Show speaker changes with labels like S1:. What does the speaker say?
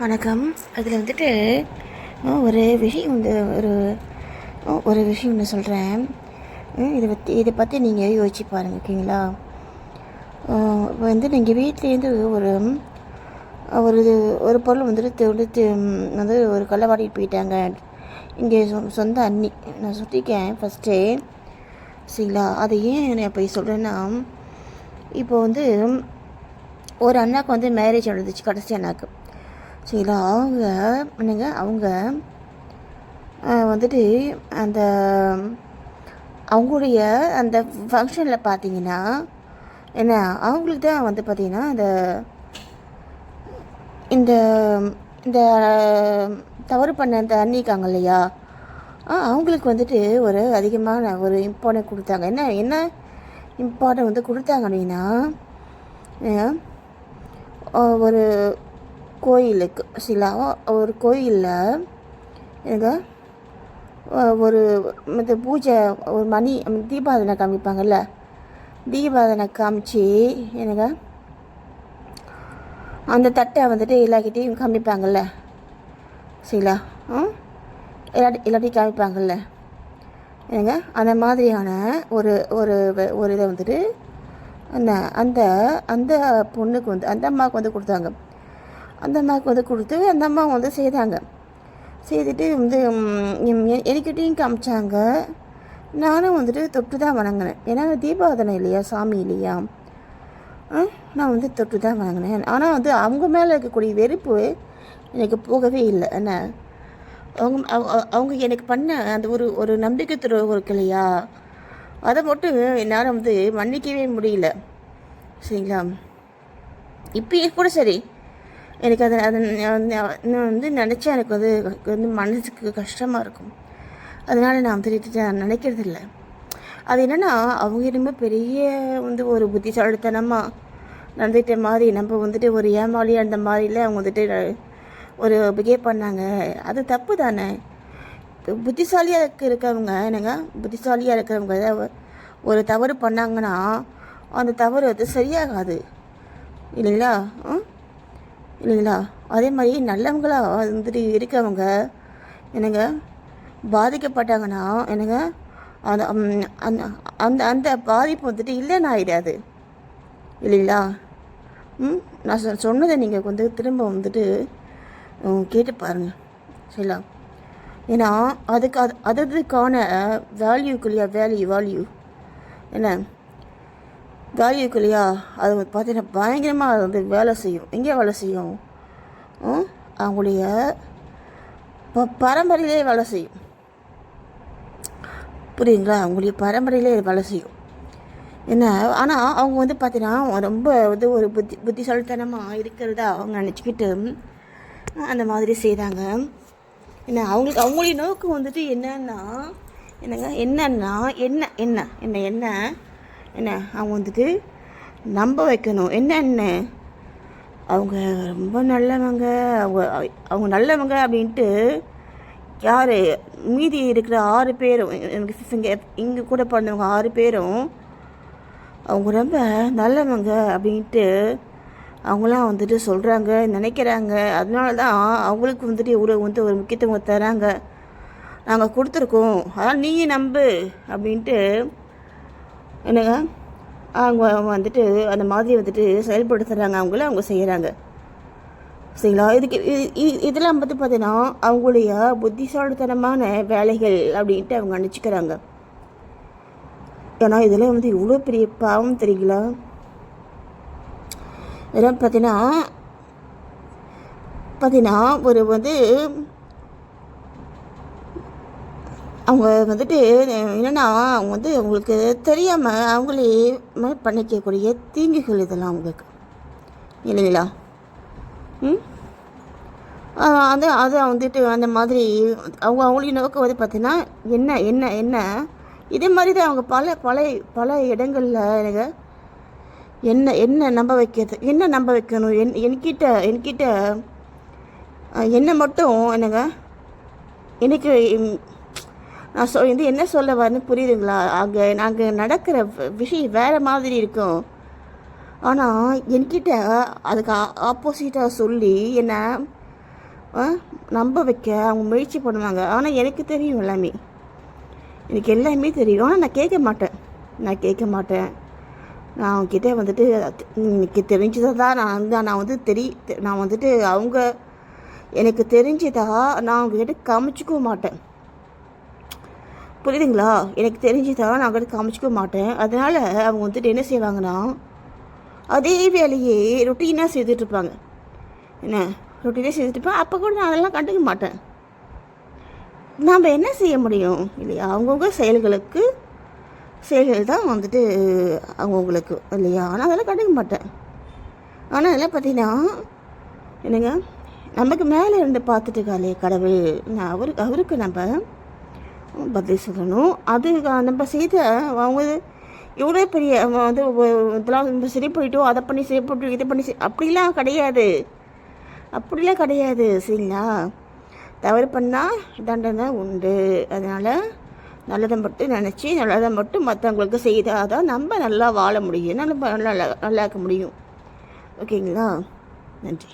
S1: வணக்கம். அதில் வந்துட்டு ஒரு விஷயம் வந்து ஒரு ஒரு விஷயம் ஒன்று சொல்கிறேன் இதை பற்றி இதை பற்றி நீங்கள் யோசிச்சு பாருங்க ஓகேங்களா? இப்போ வந்து நீங்கள் வீட்லேருந்து ஒரு ஒரு இது ஒரு பொருள் வந்துட்டு திருடு வந்து ஒரு கள்ளவாடிட்டு போயிட்டாங்க. இங்கே சொ- சொந்த அண்ணி நான் சுற்றிக்கேன் ஃபஸ்ட்டே சரிங்களா? அதை ஏன் நான் போய் சொல்கிறேன்னா இப்போ வந்து ஒரு அண்ணாக்கு வந்து மேரேஜ் நடந்துச்சு கடைசி அண்ணாக்கு. சரி அவங்க என்னங்க அவங்க வந்துட்டு அந்த அவங்களுடைய அந்த ஃபங்க்ஷனில் பார்த்தீங்கன்னா என்ன அவங்களுக்கு தான் வந்து பார்த்தீங்கன்னா அந்த இந்த இந்த தவறு பண்ண அந்த அண்ணிக்காங்க இல்லையா? அவங்களுக்கு வந்துட்டு ஒரு அதிகமான ஒரு இம்பார்ட்டன்ட் கொடுத்தாங்க. என்ன என்ன இம்பார்ட்டன்ட் வந்து கொடுத்தாங்க அப்படின்னா ஒரு கோயிலுக்கு. சில ஒரு கோயிலில் எனக்கு ஒரு இந்த பூஜை ஒரு மணி தீபாதனை காமிப்பாங்கல்ல? தீபாதனை காமிச்சு எனக்கு அந்த தட்டை வந்துட்டு எல்லாக்கிட்டையும் காமிப்பாங்கல்ல? சரிங்களா ம் இல்லாட்டி எல்லாத்தையும் காமிப்பாங்கல்ல? ஏங்க அந்த மாதிரியான ஒரு ஒரு ஒரு இதை வந்துட்டு அந்த அந்த அந்த பொண்ணுக்கு வந்து அந்த அம்மாவுக்கு வந்து கொடுத்தாங்க. அந்த அம்மாவுக்கு வந்து கொடுத்து அந்த அம்மா வந்து செய்தாங்க. செய்துட்டு வந்து எனக்கிட்டையும் காமிச்சாங்க. நானும் வந்துட்டு தொட்டு தான் வணங்கினேன். ஏன்னா தீபாவதனை இல்லையா சாமி இல்லையா? ஆ, நான் வந்து தொட்டு தான் வணங்கினேன். ஆனால் வந்து அவங்க மேலே இருக்கக்கூடிய வெறுப்பு எனக்கு போகவே இல்லை. என்ன? அவங்க அவங்க- எனக்கு பண்ண அந்த ஒரு ஒரு நம்பிக்கை துறவு இருக்கு இல்லையா? அதை மட்டும் என்னால் வந்து மன்னிக்கவே முடியல. சரிங்களா? இப்பயும் கூட சரி. எனக்கு அதை அதை நான் வந்து நினச்சா எனக்கு வந்து வந்து மனசுக்கு கஷ்டமாக இருக்கும். அதனால் நான் வந்துட்டு நான் நினைக்கிறது இல்லை அது என்னென்னா அவங்க இனிமேல் பெரிய வந்து ஒரு புத்திசாலித்தனமாக நடந்துட்ட மாதிரி நம்ம வந்துட்டு ஒரு ஏமாளியாக இருந்த மாதிரில அவங்க வந்துட்டு ஒரு பிஹேவ் பண்ணாங்க. அது தப்பு தானே? புத்திசாலியாக இருக்க இருக்கவங்க என்னங்க? புத்திசாலியாக இருக்கிறவங்க ஏதாவது ஒரு தவறு பண்ணாங்கன்னா அந்த தவறு வந்து சரியாகாது. இல்லைங்களா? ஆ இல்லைங்களா? அதே மாதிரி நல்லவங்களா வந்துட்டு இருக்கவங்க என்னங்க பாதிக்கப்பட்டாங்கன்னா என்னங்க அந்த அந்த அந்த அந்த பாதிப்பு வந்துட்டு இல்லைன்னு ஆயிடாது. இல்லைங்களா? ம் நான் சொ- சொன்னதை நீங்கள் வந்து திரும்ப வந்துட்டு கேட்டு பாருங்கள் சரிங்களா? ஏன்னா அதுக்கு அது அதுக்கான வேல்யூக்கு இல்லையா வேல்யூ வேல்யூ என்ன? வேல்யூக்கு இல்லையா அது வந்து பார்த்தீங்கன்னா பயங்கரமாக அது வந்து வேலை செய்யும். எங்கே வேலை செய்யும்? அவங்களுடைய ப பரம்பரையிலே வேலை செய்யும். புரியுங்களா அவங்களுடைய பரம்பரையிலே வேலை செய்யும். என்ன? ஆனால் அவங்க வந்து பார்த்தீங்கன்னா ரொம்ப வந்து ஒரு புத்தி புத்திசாலித்தனமாக இருக்கிறதா அவங்க நினச்சிக்கிட்டு அந்த மாதிரி செய்தாங்க என்ன? அவங்களுக்கு அவங்களுடைய நோக்கம் வந்துட்டு என்னன்னா என்னங்க? என்னன்னா என்ன என்ன என்ன என்ன? என்ன அவங்க வந்துட்டு நம்ப வைக்கணும். என்னென்ன அவங்க ரொம்ப நல்லவங்க. அவங்க அவங்க நல்லவங்க அப்படின்ட்டு யார்? மீதி இருக்கிற ஆறு பேரும் எனக்கு இங்கே இங்கே கூட பிறந்தவங்க ஆறு பேரும் அவங்க ரொம்ப நல்லவங்க அப்படின்ட்டு அவங்களாம் வந்துட்டு சொல்கிறாங்க நினைக்கிறாங்க. அதனால தான் அவங்களுக்கு வந்துட்டு இவ்வளோ வந்து ஒரு முக்கியத்துவம் தராங்க. நாங்கள் கொடுத்துருக்கோம். அதான் நீயே நம்பு அப்படின்ட்டு என்னங்க? அவங்க வந்துட்டு அந்த மாதிரி வந்துட்டு செயல்படுத்துகிறாங்க அவங்கள அவங்க செய்கிறாங்க சரிங்களா? இதுக்கு இது- இதெல்லாம் வந்து பார்த்தீங்கன்னா அவங்களுடைய புத்திசாலித்தனமான வேலைகள் அப்படின்ட்டு அவங்க நினச்சிக்கிறாங்க. ஏன்னா இதெல்லாம் வந்து இவ்வளோ பெரிய பாவம் தெரியுங்களா? இதெல்லாம் பார்த்தீங்கன்னா பார்த்தீங்கன்னா ஒரு வந்து அவங்க வந்துட்டு என்னென்னா அவங்க வந்து அவங்களுக்கு தெரியாமல் அவங்களே பண்ணிக்கக்கூடிய தீங்குகள் இதெல்லாம் அவங்களுக்கு. இல்லைங்களா? ம்? அது அது வந்துட்டு அந்த மாதிரி அவங்க அவங்களுடைய நோக்கம் வந்து பார்த்தீங்கன்னா என்ன என்ன என்ன? இதே மாதிரி தான் அவங்க பல பல பல இடங்களில் எனக்கு என்ன என்ன நம்ப வைக்கிறது என்ன நம்ப வைக்கணும்? என் என்கிட்ட என்கிட்ட என்ன மட்டும் என்னங்க எனக்கு நான் சொ இது என்ன சொல்ல வரேன்னு புரியுதுங்களா? அங்கே நாங்கள் நடக்கிற விஷயம் வேறு மாதிரி இருக்கும். ஆனால் என்கிட்ட அதுக்கு ஆப்போசிட்டாக சொல்லி என்னை ஆ, நம்ப வைக்க அவங்க முயற்சி பண்ணுவாங்க. ஆனால் எனக்கு தெரியும் எல்லாமே. எனக்கு எல்லாமே தெரியும். ஆனால் நான் கேட்க மாட்டேன். நான் கேட்க மாட்டேன். நான் அவங்கக்கிட்ட வந்துட்டு எனக்கு தெரிஞ்சதை தான் நான் வந்து நான் வந்து தெரி நான் வந்துட்டு அவங்க எனக்கு தெரிஞ்சதா நான் அவங்கக்கிட்ட காமிச்சிக்கவும் மாட்டேன். புரியுதுங்களா? எனக்கு தெரிஞ்சதா நான் அவங்ககிட்ட காமிச்சிக்க மாட்டேன். அதனால் அவங்க வந்துட்டு என்ன செய்வாங்கன்னா அதே வேலையே ரொட்டீனாக செய்துட்ருப்பாங்க என்ன? ரொட்டீனாக செய்துட்ருப்பேன் அப்போ கூட நான் அதெல்லாம் கண்டுக்க மாட்டேன். நாம் என்ன செய்ய முடியும்? இல்லையா? அவங்கவுங்க செயல்களுக்கு செயல்கள் தான் வந்துட்டு அவங்கவுங்களுக்கு இல்லையா? ஆனால் அதெல்லாம் கண்டுக்க மாட்டேன். ஆனால் அதெல்லாம் பார்த்தீங்கன்னா என்னங்க? நமக்கு மேலே இருந்து பார்த்துட்டு இருக்காளே கடவுள். நான் அவருக்கு அவருக்கு நம்ம பதில் சொல்லணும். அது நம்ம செய்த அவங்க எவ்வளோ பெரிய வந்து இதெல்லாம் நம்ம சரி பண்ணிட்டோம் அதை பண்ணி சரி பண்ணிட்டோம் இதை பண்ணி அப்படிலாம் கிடையாது. அப்படிலாம் கிடையாது சரிங்களா? தவறு பண்ணால் தண்டனை உண்டு. அதனால் நல்லதை மட்டும் நினச்சி நல்லதை மட்டும் மற்றவங்களுக்கு செய்தால் தான் நம்ம நல்லா வாழ முடியும். நல்லா நல்லா நல்லா இருக்க முடியும். ஓகேங்களா? நன்றி.